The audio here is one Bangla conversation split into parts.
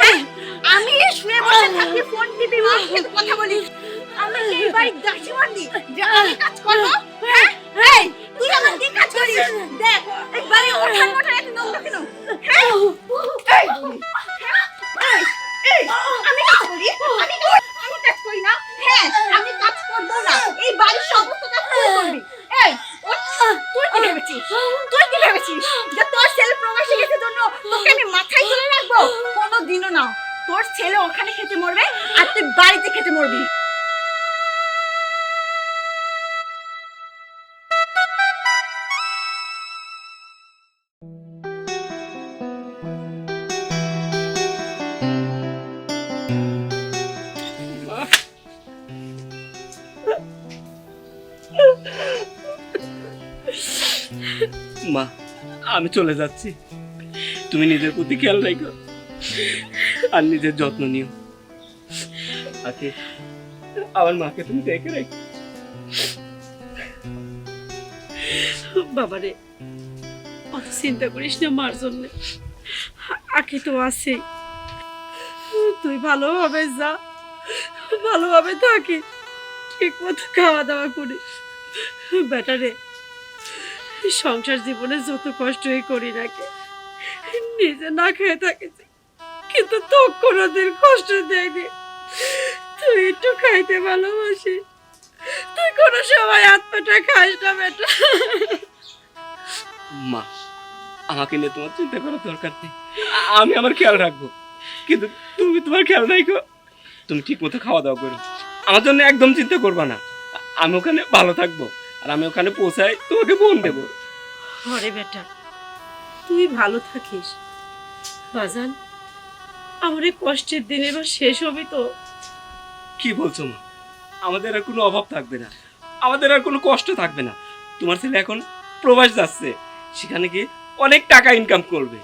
হ্যাঁ? আমি শুয়ে বসে থাকি, ফোন টিপি সাথে কথা বলি। আমি এই বাড়ির দাসী আমি কাজ করব হ্যাঁ? তুই আমার কি কাজ করিস? দেখ, এই বাড়ি ওঠান এত নোংরা কেন? হ্যাঁ? খেতে মরবি। মা, আমি চলে যাচ্ছি। তুমি নিজের প্রতি খেয়াল রাখো আর নিজের যত্ন নিও। আকে আমার মাকে তুমি দেখে রাখো। বাবারে, অত চিন্তা করিস না মার জন্য। আখি তো আছে। তুই ভালোভাবে যা, ভালোভাবে থাকি। ঠিক মতো খাওয়া দাওয়া করিস। বেটারে, সংসার জীবনে যত কষ্টই করি নাকি নিজে না খেয়ে থাকিস। কিন্তু তো কোনোদিন কষ্ট দেয়নি। তুই একটু খাইতে ভালোবাসিস তুই কোনো সময় হাত পাটা খাস না বেটা। মা আমাকে নিয়ে তোমার চিন্তা করার দরকার নেই। আমি আমার খেয়াল রাখব। কিন্তু তুমি তোমার খেয়াল রাখো। তুমি ঠিক মতো খাওয়া দাওয়া করো। আমার জন্য একদম চিন্তা করবা না। আমি ওখানে ভালো থাকব। আর আমি ওখানে পৌঁছাই তোমাকে ফোন দেবো। ঘরে বেটা তুই ভালো থাকিস। বাজান আমার এই কষ্টের দিন এবার শেষ হবে তো। কি বলছো মা? আমাদের আর কোনো অভাব থাকবে না। আমাদের আর কোনো কষ্ট থাকবে না। তোমার ছেলে এখন প্রবাস যাচ্ছে। সেখানে গিয়ে অনেক টাকা ইনকাম করবে।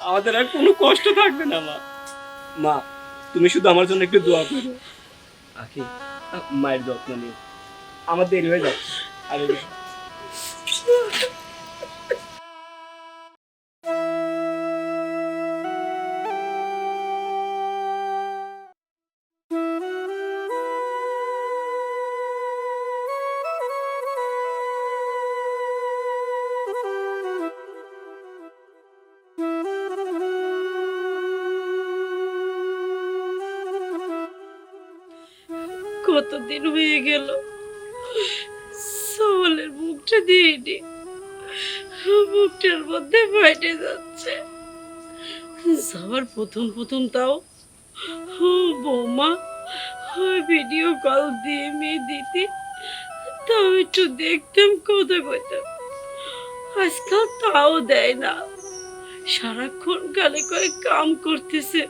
আমাদের আর কোনো কষ্ট থাকবে না, মা। মা, তুমি শুধু আমার জন্য একটু দোয়া করো। আখি, মায়ের যত্ন নিও। আমার দেরি হয়ে যাচ্ছে। আর কতদিন হয়ে গেল? সওয়ালের মুখটা দিইনি মুখটার মধ্যে ফাইটে যাচ্ছে। যাওয়ার প্রথম প্রথম তাও বৌমা ভিডিও কল দিয়ে মেয়ে দিতি, তাও একটু দেখতাম কথা কইতাম আজকাল তাও দেয় না। সারাক্ষণ কালে কয়ে কাম করতেছে।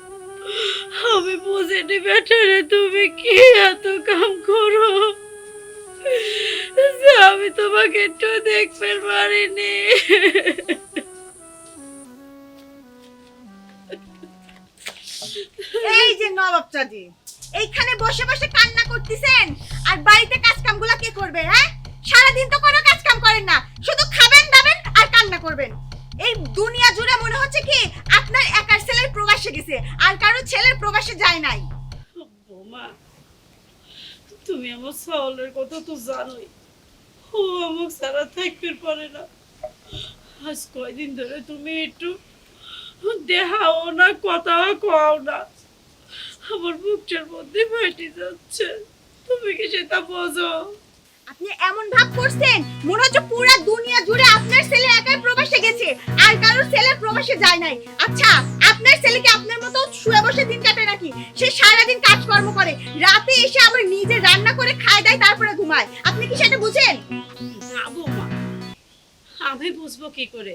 আমি বুঝিনি বেটারে তুমি কি এত কাম করো? আমি তোমাকে একটু দেখতে পারিনি। এই যে নবাব চাঁদি, এইখানে বসে বসে কান্না করতেছেন? আর বাড়িতে কাজ কামগুলো কে করবে হ্যাঁ? সারাদিন তো কোনো কাজ কাম করেন না, শুধু খাবেন, দাবেন আর কান্না করবেন। এই দুনিয়া জুড়ে মনে হচ্ছে কি আপনার একার ছেলের প্রবাসে গেছে, আর কারও ছেলের প্রবাসে যায় নাই। তুমি আমার সাওলের কথা তো জানোই। ও আমাকে সারা থাকতে পারে না। আজ কয়দিন ধরে তুমি একটু দেখাও না কথা কও না। আমার বুকটার মধ্যে ফাটে যাচ্ছে। তুমি কি সেটা বোঝো? আপনি এমন ভাব করছেন, মনে হচ্ছে পুরো দুনিয়া জুড়ে আপনার ছেলে একাই প্রবাসে গেছে, আর কারোর ছেলে প্রবাসে যায় নাই। আচ্ছা আপনার ছেলেকে আপনার মতো শুয়ে বসে দিন কাটে নাকি? সে সারাদিন কাজকর্ম করে, রাতে এসে আবার নিজে রান্না করে খায় দেয়, তারপরে ঘুমায়। আপনি কি সেটা বুঝেন? আমি বুঝব কি করে?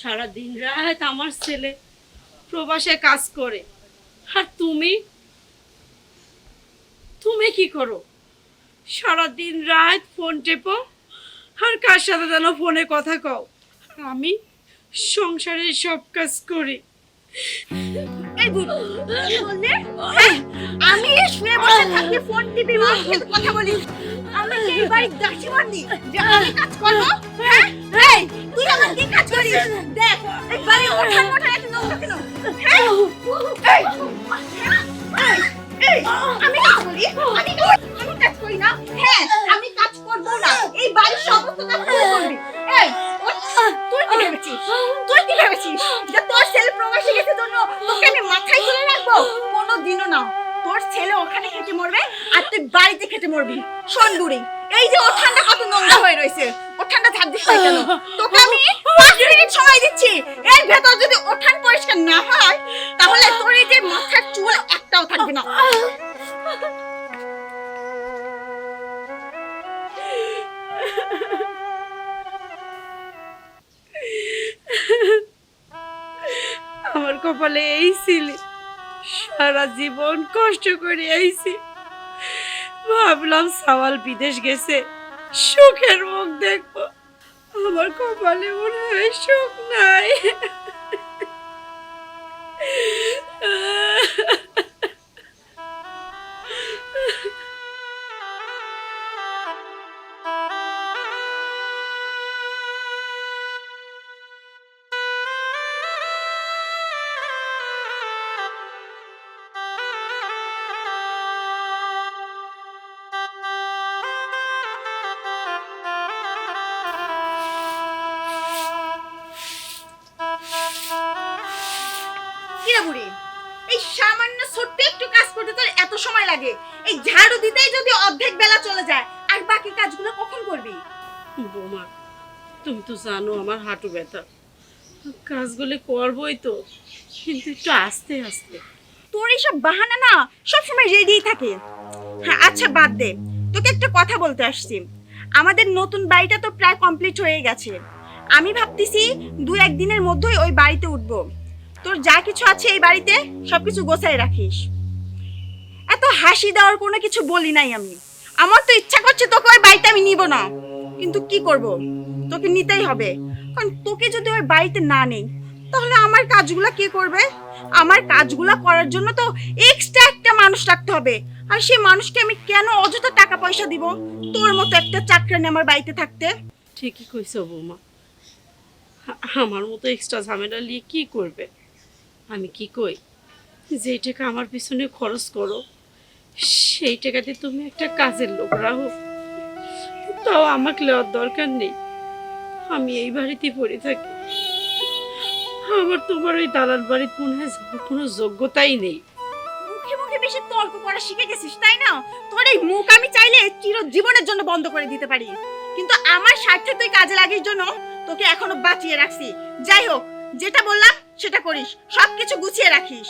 সারা দিন রাত আমার ছেলে প্রবাসে কাজ করে, আর তুমি? তুমি কি করো? সারা দিন রাত ফোন টেপো আর কার সাথে যেন ফোনে কথা কও। আমি সংসারের সব কাজ করি। এই, আমি শুয়ে বসে থাকি ফোন টিপি কথা বলি। আমি আমি কাজ হ্যাঁ? তুই আমার কি কাজ করিস? দেখ আমার কপালে এই ছিল। সারা জীবন কষ্ট করে আইছি। ভাবলাম সাওয়াল বিদেশ গেছে, সুখের মুখ দেখব। আমার কপালে মনে হয় সুখ নাই। লাগে। এই ঝাড়ু দিতেই যদি অর্ধেক বেলা চলে যায় আর বাকি কাজগুলো কখন করবি? বোমা তুমি তো জানো আমার হাঁটু ব্যথা। কাজগুলি করবোই তো কিন্তু একটু আস্তে আস্তে। তোর এইসব বাহানা না সবসময় রেডিই থাকে। হ্যাঁ আচ্ছা বাদ দে। তোকে একটা কথা বলতে আসছি। আমাদের নতুন বাড়িটা তো প্রায় কমপ্লিট হয়ে গেছে। আমি ভাবতেছি দু একদিনের মধ্যেই ওই বাড়িতে উঠব। তোর যা কিছু আছে এই বাড়িতে সবকিছু গোছায় রাখিস। এত হাসি দেওয়ার কোনো কিছু বলি নাই আমি। আমার তো ইচ্ছা করছে তোকে ওই বাড়িতে আমি নিব না। কিন্তু কি করব? তোকে নিতেই হবে। কারণ তোকে যদি ওই বাড়িতে না নেই, তাহলে আমার কাজগুলো কে করবে? আমার কাজগুলো করার জন্য তো এক্সট্রা একটা মানুষ রাখতে হবে। আর সেই মানুষকে আমি কেন অযথা টাকা পয়সা দিব? তোর মতো একটা চাকরানি আমার বাড়িতে থাকতে। ঠিকই কইছো বৌমা। আমার মতো এক্সট্রা ঝামেলা নিয়ে কি করবে? আমি কি কই? যে টাকা আমার পিছনে খরচ করো। সেই টাকাতে তুমি একটা কাজের লোক রাখো তাও আমাকে লেওয়ার দরকার নেই। আমি এই বাড়িতেই পড়ে থাকি। আমার তোমার ওই দালাল বাড়ির মনে হয় কোনো যোগ্যতাই নেই। মুখে মুখে বেশি করা শিখে গেছিস, তাই না? এই মুখ আমি চাইলে চির জীবনের জন্য বন্ধ করে দিতে পারি। কিন্তু আমার তুই কাজে জন্য তোকে এখনও বাঁচিয়ে রাখছি। যাই হোক, যেটা বললাম সেটা করিস। সবকিছু গুছিয়ে রাখিস।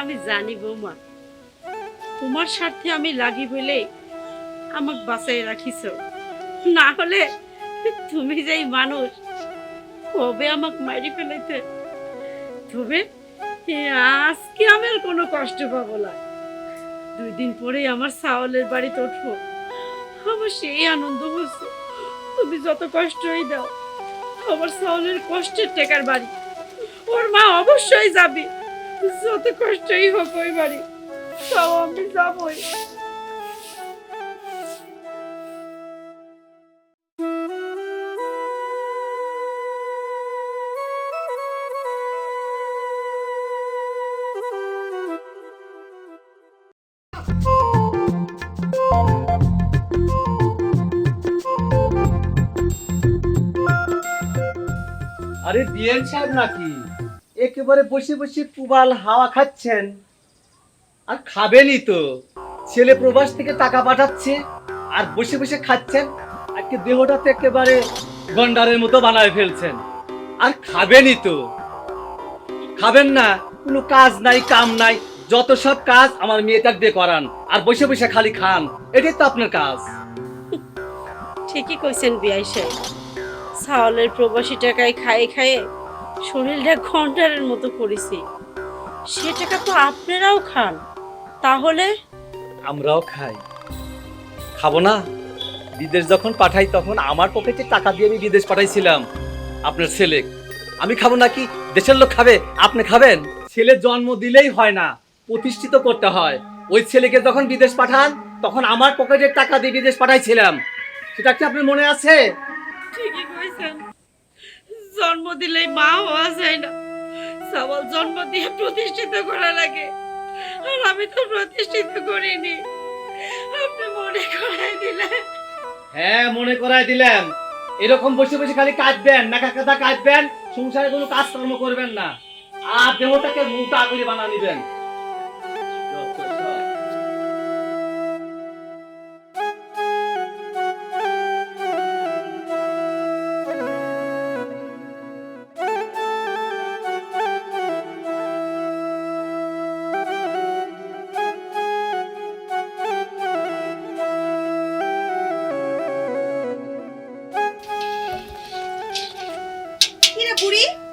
আমি জানি, বৌমা। তোমার স্বার্থে আমি লাগি বলে আমাকে বাঁচাই রাখিস না হলে তুমি যেই মানুষ, কবে আমাকে মারি ফেলাইতে? তবে আজকে আমি আর কোনো কষ্ট পাবো না। দুই দিন পরেই আমার সাওয়ালের বাড়িতে উঠবো। আমার সেই আনন্দ হচ্ছে তুমি যত কষ্টই দাও, আমার সাওয়ালের কষ্টের টেকার বাড়ি। ওর মা অবশ্যই যাবে। যত কষ্টই হোক ওই বাড়ি তাও আমি যাবই। আরে বিএন সাহেব নাকি? একেবারে বসে বসে কুবাল হাওয়া খাচ্ছেন। আর খাবেনই তো। ছেলে প্রবাস থেকে টাকা পাঠাচ্ছে, আর বসে বসে খাচ্ছেন আজকে দেহটা তো একেবারে গন্ডারের মতো বানায় ফেলছেন। আর খাবেনই তো। খাবেন না, কোনো কাজ নাই, কাম নাই, যত সব কাজ আমার মেয়েটার দিয়ে করান, আর বসে বসে খালি খান, এটাই তো আপনার কাজ। ঠিকই কইছেন বিয়াই সাহেব। চাউলের প্রবাসী টাকায় খায়ে খায়ে শরীরটা ঘন্টারের মতো করেছি। সে টাকা তো আপনারাও খান। তাহলে? আমরাও খাই। খাব না। বিদেশ যখন পাঠাই তখন আমার পকেটে টাকা দিয়ে আমি বিদেশ পাঠাইছিলাম। আপনার ছেলে। আমি খাব নাকি? দেশের লোক খাবে। আপনি খাবেন? ছেলে জন্ম দিলেই হয় না। প্রতিষ্ঠিত করতে হয়। ওই ছেলেকে যখন বিদেশ পাঠান তখন আমার পকেটের টাকা দিয়ে বিদেশ পাঠাইছিলাম। সেটা কি আপনার মনে আছে? ঠিকই কইছেন। জন্ম দিলেই মা হওয়া যায় না। সবল জন্ম দিয়ে প্রতিষ্ঠিত করা লাগে। আর আমি তো প্রতিষ্ঠিত করিনি। আপনি মনে করাই দিলেন। হ্যাঁ মনে করাই দিলাম এরকম বসে বসে খালি কাটবেন না কাকাদা কাটবেন সংসারে কোনো কাজকর্ম করবেন না। আর দেহটাকে মোটা করে বানা নিবেন। কিরে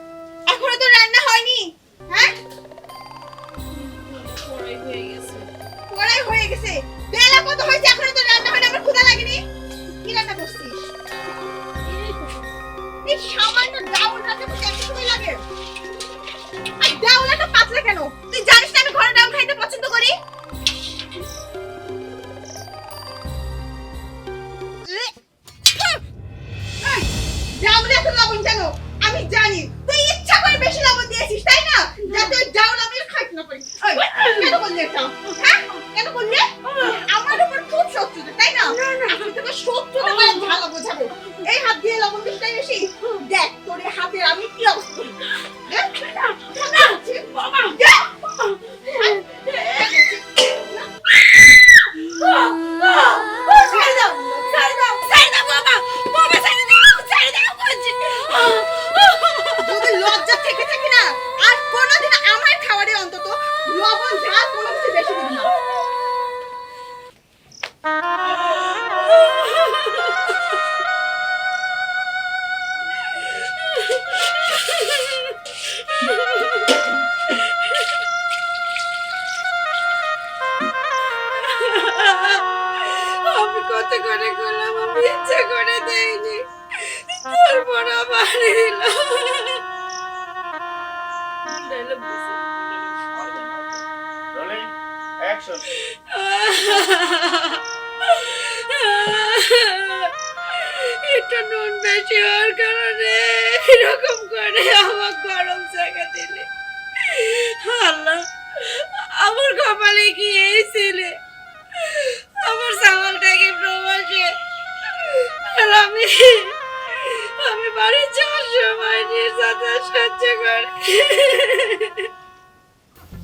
এটা নুন বেশি হওয়ার কারণে এরকম করে আমার গরম জায়গা দিলে। আল্লাহ আমার কপালে কি এই ছেলে? আমার সামালটাকে প্রবাসে? আর আমি আমি বাড়ি যাওয়ার সময় নির্যাতন সহ্য করে।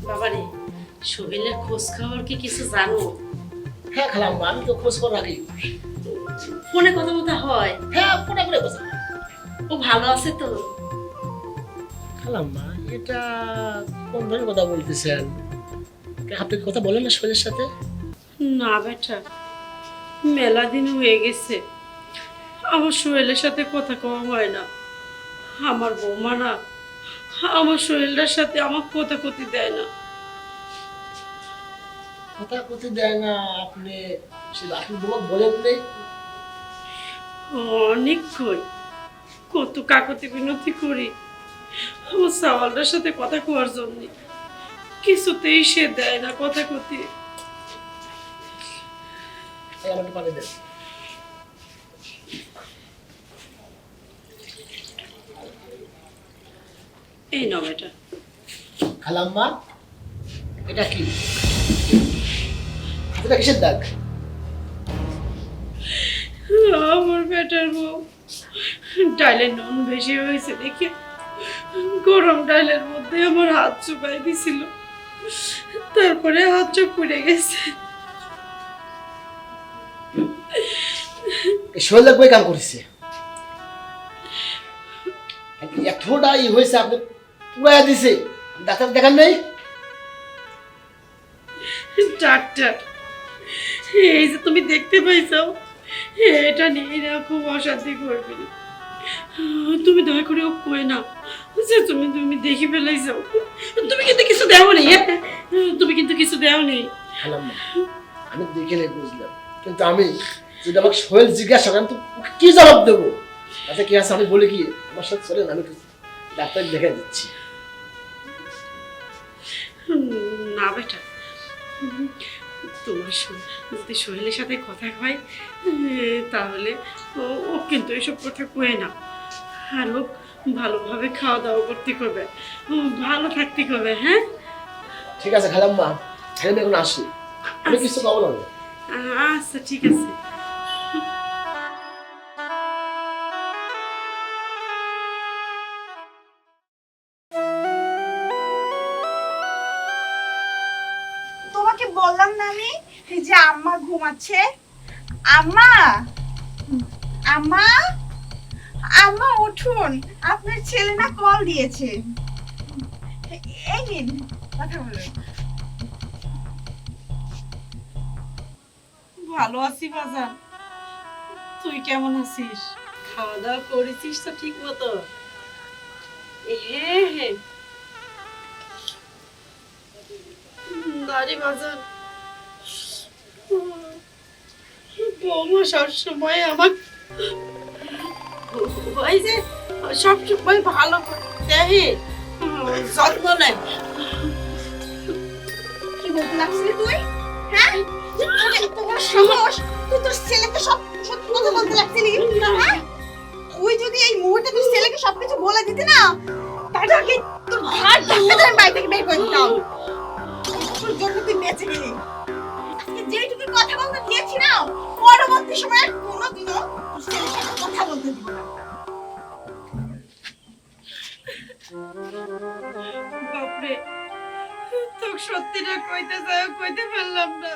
বাবারে সোহেলের খোঁজ খবর কি কিছু জানো? হ্যাঁ খালাম্মা আমি তো খোঁজ খবর রাখি ফোনে কথা হয়? হ্যাঁ ফোনে করে কথা ও ভালো আছে তো। খালাম্মা এটা কোন ধরনের কথা বলতেছেন? আপনি কথা বলেন না সোহেলের সাথে? না বেটা মেলা দিন হয়ে গেছে। আমার সোহেলের সাথে কথা কওয়া হয় না। আমার বৌমা না আমার সোহেলটার সাথে আমার কথা কথি দেয় না। কথা কথি দেয় না আপনি সে বলো বলেন নেই? অনেক কই। কত কাকতি বিনতি করি। আমার সাওয়ালটার সাথে কথা কোয়ার জন্য। কিছুতেই সে দেয় না কথা কথি এই আমাকে পানি দেন। এই নাও এটা। খালাম্মা এটা কি? এটা কিসের দাগ? আমার বেটার বউ। নুন বেশি হয়েছে দেখে। গরম মধ্যে আমার হাত চুপাই দিছিল। তারপরে হাত চোখ পুড়ে গেছে। দাগ বই কাম করেছে? আপনি এতটা ই হয়েছে আপনি পুরাই দিছে। ডাক্তার দেখান নেই। ডাক্তার এই যে তুমি দেখতে পাইছো এটা নিয়ে না খুব অশান্তি করবে। তুমি দয়া করে ও কই না যে তুমি তুমি দেখি ফেলাইছো। তুমি কিন্তু কিছু দেও নেই হ্যাঁ? তুমি কিন্তু কিছু দেও নেই আমি দেখে নেই বুঝলাম। কিন্তু আমি যদি আমাকে সোহেল জিজ্ঞাসা করেন তো কি জবাব দেবো? আচ্ছা কি আছে আমি বলি কি? আমার সাথে চলেন আমি ডাক্তার দেখে দিচ্ছি। না বেটা। তোমার যদি সোহেলের সাথে কথা হয় তাহলে ও ও কিন্তু এসব কথা কয়ে না। আর ও ভালোভাবে খাওয়া দাওয়া করতে করবে ভালো থাকতে করবে হ্যাঁ? ঠিক আছে খালাম্মা এখন আসি আমি কিছু পাবো না। আচ্ছা ঠিক আছে। আম্মা ঘুমাচ্ছে আম্মা! আম্মা! আম্মা উঠুন। আপনার ছেলে না কল দিয়েছে। এই নিন কথা বলুন। ভালো আছি বাজার তুই কেমন আছিস? খাওয়া দাওয়া করেছিস তো ঠিক মতো। হ্যাঁ হ্যাঁ দাঁড়ি বাজার বৌমা সবসময় আমার ওই যে সবসময় ভালো দেখে যত্ন নেয়। কি বলতে লাগছিলি তুই? হ্যাঁ? বড় সাহস। তুই তোর ছেলেকে সব সত্যি কথা বলতে লাগছিলি? হ্যাঁ? তুই যদি এই মুহূর্তে তোর ছেলেকে সবকিছু বলে দিতি না তাহলে আগে তোর ঘাট ধাক্কা ধরে বাড়ি থেকে বের করে দিতাম। তোর জন্য তুই বেঁচে গেলি। পরবর্তী সময়ে কোনোদিনও ছেলের সাথে কথা বলতে দিব না। বাপরে, তোকে সত্যিটা কইতে চাই কইতে পারলাম না।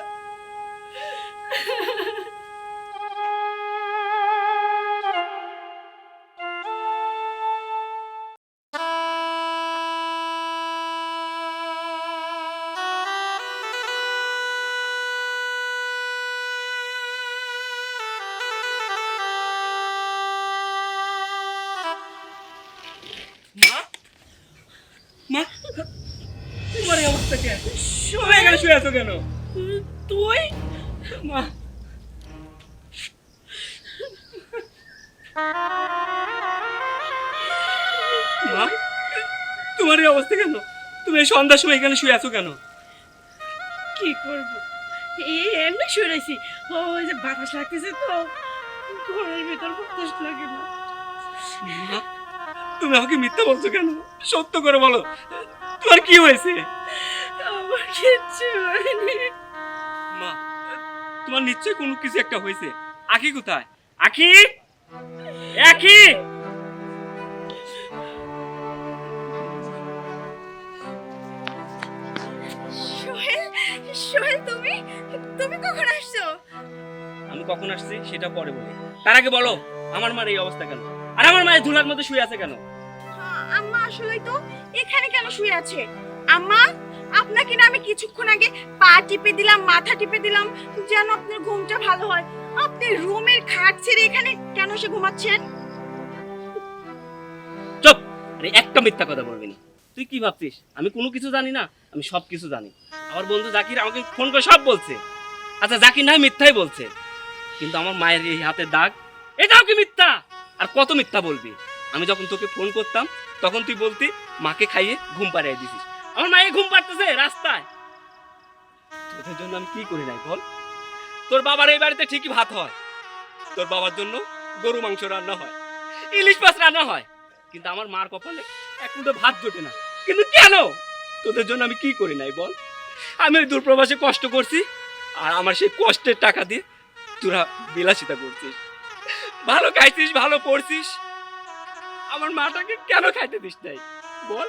আছো কেন? তুই? মা। মা তোমার এই অবস্থা কেন? তুমি এই সন্ধ্যার সময় এখানে শুয়ে আছো কেন? কি করব? এই এমনি শুয়েছি ওই যে বাতাস লাগতেছে তো। ঘরের ভিতর বাতাস লাগে না। মা তুমি আমাকে মিথ্যা বলছো কেন? সত্য করে বলো। তোমার কি হয়েছে? আমার কিচ্ছু হয়নি। মা তোমার নিশ্চয়ই কোনো কিছু একটা হয়েছে। আখি কোথায়? আখি? আখি! সোহেল তুমি? তুমি কখন আসছো? আমি কখন আসছি সেটা পরে বলি। তার আগে বলো আমার মার এই অবস্থা কেন? আর আমার মায়ের ধুলার মধ্যে শুয়ে আছে কেন? আম্মা আসলেই তো এখানে কেন শুয়ে আছে? আম্মা আপনাকে না আমি কিছুক্ষণ আগে পা টিপে দিলাম, মাথা টিপে দিলাম, যেন আপনার ঘুমটা ভালো হয়। আপনি রুমের খাট ছেড়ে এখানে কেন এসে ঘুমাচ্ছেন? চুপ! আরে একটা মিথ্যা কথা বলবি না। তুই কি ভাবছিস? আমি কোনো কিছু জানি না, আমি সব কিছু জানি। আমার বন্ধু জাকির আমাকে ফোন করে সব বলছে। আচ্ছা জাকির নাই মিথ্যাই বলছে। কিন্তু আমার মায়ের এই হাতের দাগ, এটাও কি মিথ্যা? আর কত মিথ্যা বলবি? আমি যখন তোকে ফোন করতাম, তখন তুই বলতি, মাকে খাইয়ে ঘুম পাড়িয়ে দিছিস। আমার মায়ে ঘুম রাস্তায়। তোদের জন্য আমি কি করি নাই বল? তোর বাবার এই বাড়িতে ঠিকই ভাত হয়। তোর বাবার জন্য গরু মাংস রান্না হয়, ইলিশ মাছ রান্না হয়। কিন্তু আমার মার কপালে এক মুঠো ভাত জোটে না। কিন্তু কেন? তোদের জন্য আমি কি করি নাই বল? আমি ওই দূরপ্রবাসে কষ্ট করছি, আর আমার সেই কষ্টের টাকা দিয়ে তোরা বিলাসিতা করছিস। ভালো খাইছিস, ভালো পড়ছিস। আমার মাটাকে কেন খাইতে দিস নাই? বল।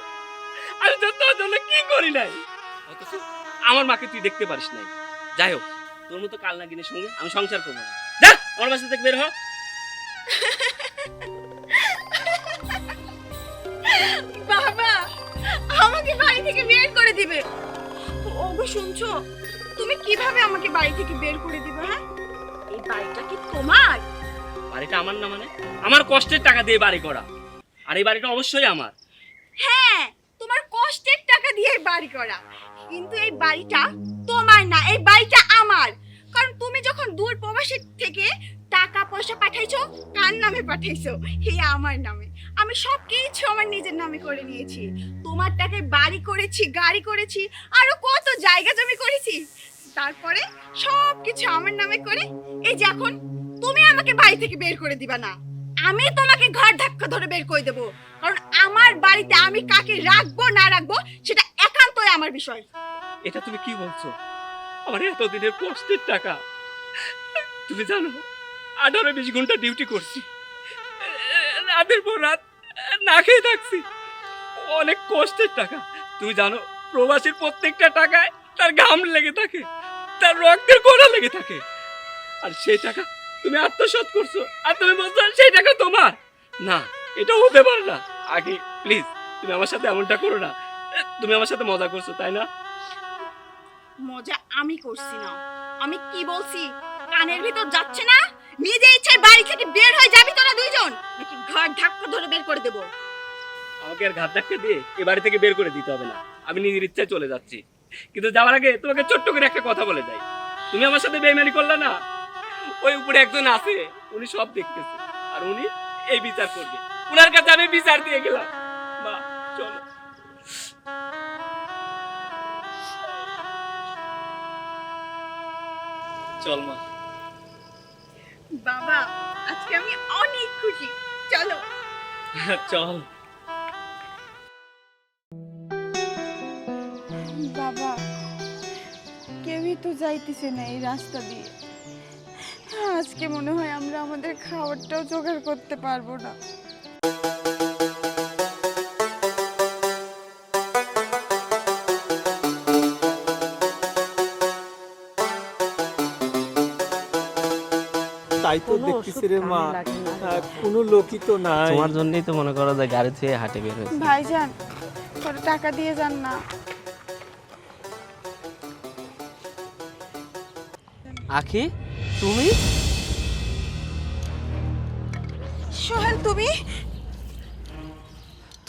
আমি তো তোর জন্য কি করি নাই? অথচ আমার মাকে তুই দেখতে পারিস নাই। যাই হোক তোর মতো কাল নাগিনের সঙ্গে আমি সংসার করব না। যা আমার বাসা থেকে বের হ। বাবা আমাকে বাড়ি থেকে বের করে দিবে। ওগো শুনছো? তুমি কীভাবে আমাকে বাড়ি থেকে বের করে দিবে হ্যাঁ? এই বাড়িটা কি তোমার? বাড়িটা আমার না মানে? আমার কষ্টের টাকা দিয়ে বাড়ি করা আর এই বাড়িটা অবশ্যই আমার। হ্যাঁ তোমার কষ্টের টাকা দিয়ে বাড়ি করা। কিন্তু এই বাড়িটা তোমার না, এই বাড়িটা আমার। কারণ তুমি যখন দূর প্রবাসী থেকে টাকা পয়সা পাঠাইছো, কার নামে পাঠাইছো? হে আমার নামে। আমি সব কিছু আমার নিজের নামে করে নিয়েছি। তোমার টাকায় বাড়ি করেছি, গাড়ি করেছি, আরও কত জায়গা জমি করেছি। তারপরে সব কিছু আমার নামে করে, এই যে এখন তুমি আমাকে বাড়ি থেকে বের করে দিবা না। আমি তোমাকে ঘর ধাক্কা ধরে বের করে দেবো। কারণ আমার বাড়িতে আমি কাকে রাখব, না রাখব, সেটা একান্তই আমার বিষয়। এটা তুমি কি বলছো? আমার এতদিনের কষ্টের টাকা। তুমি জানো, আঠারো বিশ ঘণ্টা ডিউটি করছি। রাতের পর রাত না খেয়ে থাকছি। অনেক কষ্টের টাকা। তুমি জানো, প্রবাসীর প্রত্যেকটা টাকায় তার ঘাম লেগে থাকে, তার রক্তের গোড়া লেগে থাকে। আর সেই টাকা তুমি আত্মসাৎ করছ আর তুমি বলছো সেই টাকা তোমার। না এটা হতে পারে না। আগে প্লিজ তুমি আমার সাথে এমনটা করো না। তুমি আমার সাথে মজা করছ তাই না? মজা আমি করছি না। আমি কি বলছি? কানের ভিতর যাচ্ছে না? নিজে ইচ্ছায় বাড়ি থেকে বের হয়ে যাবি তোরা দুইজন? নাকি ঘর ধাক্কা ধরে বের করে দেবো? আমাকে আর ঘাত ধাক্কা দিয়ে এ বাড়ি থেকে বের করে দিতে হবে না। আমি নিজের ইচ্ছায় চলে যাচ্ছি। কিন্তু যাওয়ার আগে তোমাকে ছোট্ট করে একটা কথা বলে যাই। তুমি আমার সাথে বেইমানি করলে না? ওই উপরে একজন আছে উনি সব দেখতেছে। আর উনি এই বিচার করবে। উনার কাছে আমি বিচার দিয়ে গেলাম। মা চলো। চল মা। বাবা আজকে আমি অনেক খুশি। চলো। চল। বাবা কেউই তো যাইতেছে না এই রাস্তা দিয়ে। আজকে মনে হয় আমরা আমাদের খাবারটাও জোগাড় করতে পারব না। তাই তো দেখতেছি রে মা কোনো লোকই তো নাই। তোমার জন্যই তো মনে করো যে গাড়ি থেকে হাটে বের হয়েছে। ভাইজান করে টাকা দিয়ে যান না। আখি তুমি? তুমি?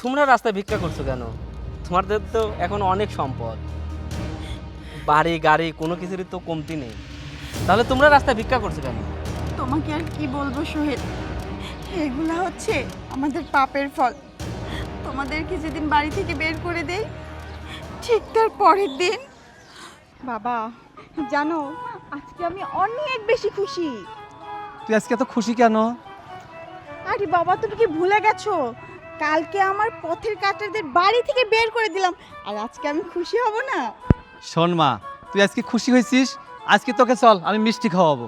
তোমরা রাস্তায় ভিক্ষা করছ কেন? তোমাদের তো এখন অনেক সম্পদ। বাড়ি গাড়ি কোনো কিছুরই তো কমতি নেই। তাহলে তোমরা রাস্তায় ভিক্ষা করছ কেন? তোমাকে আর কি বলব সোহেল? এগুলা হচ্ছে আমাদের পাপের ফল। তোমাদেরকে যেদিন বাড়ি থেকে বের করে দেই ঠিক তার পরের দিন। বাবা জানো আজকে আমি অনেক বেশি খুশি। তুই আজকে এত খুশি কেন? আরে বাবা তুমি কি ভুলে গেছো? কালকে আমার পথের কাটারদের বাড়ি থেকে বের করে দিলাম আর আজকে আমি খুশি হব না। শোন মা তুই আজকে খুশি হয়েছিস? আজকে তোকে চল আমি মিষ্টি খাওয়াবো।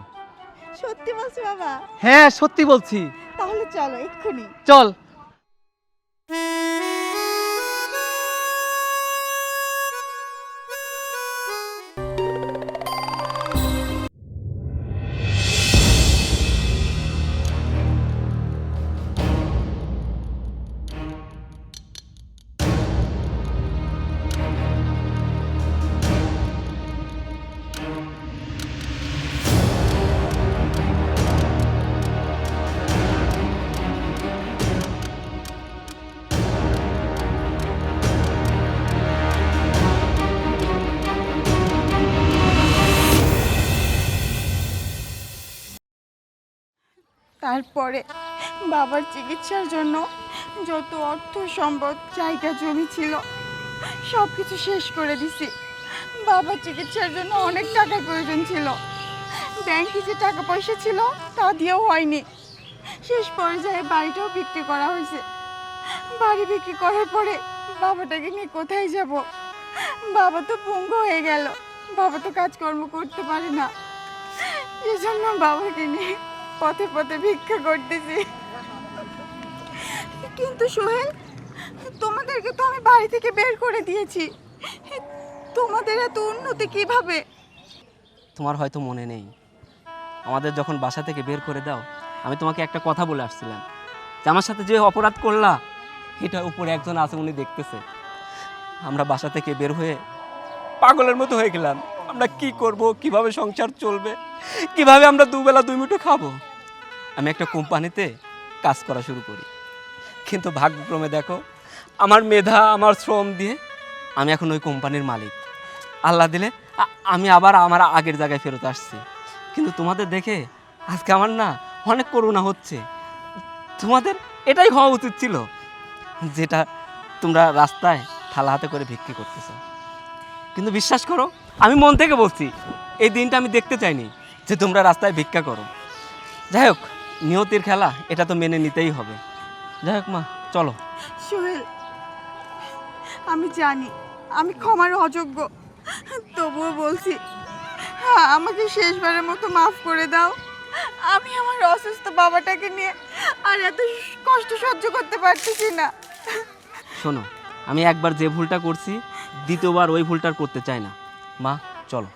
সত্যি বলছো বাবা? হ্যাঁ সত্যি বলছি। তাহলে চলো এক্ষুনি। চল। তারপরে বাবার চিকিৎসার জন্য যত অর্থ সম্পদ জায়গা জমি ছিল সব কিছু শেষ করে দিছি। বাবার চিকিৎসার জন্য অনেক টাকার প্রয়োজন ছিল। ব্যাংকে যে টাকা পয়সা ছিল, তা দিয়েও হয়নি। শেষ পর্যায়ে বাড়িটাও বিক্রি করা হয়েছে। বাড়ি বিক্রি করার পরে বাবাটাকে নিয়ে কোথায় যাব? বাবা তো পঙ্গু হয়ে গেল। বাবা তো কাজকর্ম করতে পারে না। এজন্য বাবাকে নিয়ে পথে পথে ভিক্ষা করতেছি। কিন্তু সোহেল, তোমাদেরকে তো আমি বাড়ি থেকে বের করে দিয়েছি। তোমাদের এত উন্নতি কীভাবে? তোমার হয়তো মনে নেই। আমাদের যখন বাসা থেকে বের করে দাও, আমি তোমাকে একটা কথা বলে আসছিলাম। যে আমার সাথে যে অপরাধ করলা এটা উপরে একজন আছে উনি দেখতেছে। আমরা বাসা থেকে বের হয়ে পাগলের মতো হয়ে গেলাম। আমরা কি করব? কীভাবে সংসার চলবে? কীভাবে আমরা দুবেলা দুই মুঠো খাব? আমি একটা কোম্পানিতে কাজ করা শুরু করি। কিন্তু ভাগ্যক্রমে দেখো, আমার মেধা, আমার শ্রম দিয়ে আমি এখন ওই কোম্পানির মালিক। আল্লাহ দিলে আমি আবার আমার আগের জায়গায় ফেরত আসছি। কিন্তু তোমাদের দেখে আজকে আমার না অনেক করুণা হচ্ছে। তোমাদের এটাই হওয়া উচিত ছিল, যেটা তোমরা রাস্তায় থালা হাতে করে বিক্রি করতেছো। কিন্তু বিশ্বাস করো আমি মন থেকে বলছি এই দিনটা আমি দেখতে চাইনি যে তোমরা রাস্তায় ভিক্ষা করো। যাই হোক নিয়তির খেলা এটা তো মেনে নিতেই হবে। যাই হোক মা চলো। সোহেল আমি জানি আমি ক্ষমার অযোগ্য। তবুও বলছি হ্যাঁ আমাকে শেষবারের মতো মাফ করে দাও। আমি আমার অসুস্থ বাবাটাকে নিয়ে আর এত কষ্ট সহ্য করতে পারতেছি না। শোনো আমি একবার যে ভুলটা করছি দ্বিতীয়বার ওই ভুলটা আর করতে চাই না। মা চলো